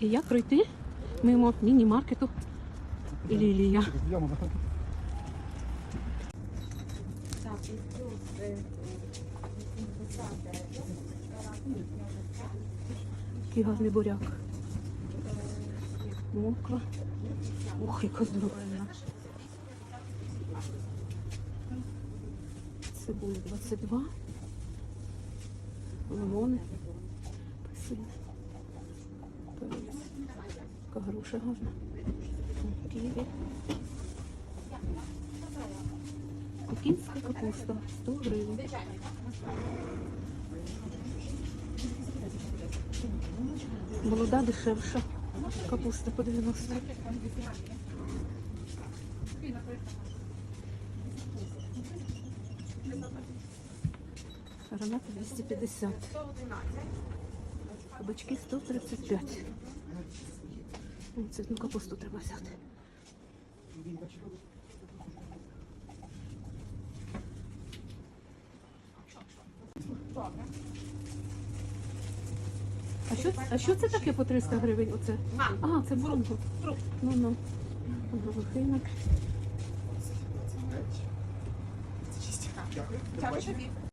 І як пройти мимо міні-маркету Лілія. Яма. Який гарний буряк. Мокро. Ох, яка здоровенна. Цибуля 22. Лимони. Апельсини. Яка груша гарна. Ківі. Пекінська капуста. 100 гривень. Молода дешевша. Капуста по 90. Аромат 250. Кабачки 135. Цвітну капусту треба взяти. А що, а що це таке по 300 гривень? Оце? А, це манго. Ну, ну. Лохинок.